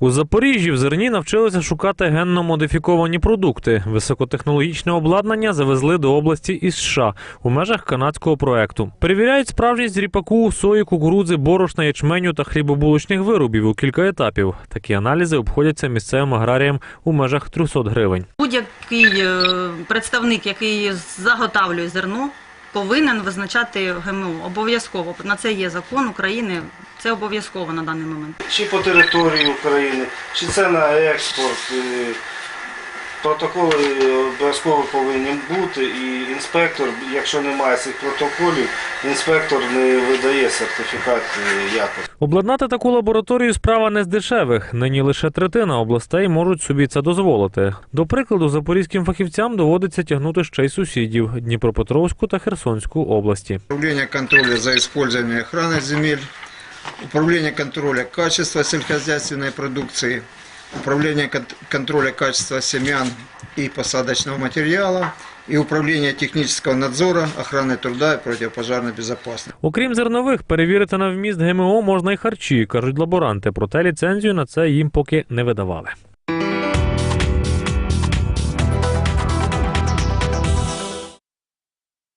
У Запоріжжі в зерні навчилися шукати генно модифіковані продукти. Високотехнологічне обладнання завезли до області із США у межах канадського проекту. Перевіряють справжність ріпаку, сої, кукурудзи, борошна, ячменю та хлібобулочних виробів у кілька етапів. Такі аналізи обходяться місцевим аграріям у межах 300 гривень. Будь-який е, представник, який заготавлює зерно, повинен визначати ГМО. Обов'язково. На це є закон України. Це обов'язково на даний момент. чи по території України, чи це на експорт. Е, Протоколи обов'язково повинні бути, і інспектор, якщо немає цих протоколів, інспектор не видає сертифікат е, якості. Обладнати таку лабораторію справа не з дешевих. Нині лише третина областей можуть собі це дозволити. До прикладу, запорізьким фахівцям доводиться тягнути ще й сусідів Дніпропетровську та Херсонську області. Управление контроля за использованием и охраной земель, управление контроля качества сельскохозяйственной продукции, управление кон- контроля качества семян и посадочного материала і управління технічного надзору, охорони труда і противопожарной безпеки. Окрім зернових, перевірити на вміст ГМО можна й харчі, кажуть лаборанти. Проте ліцензію на це їм поки не видавали.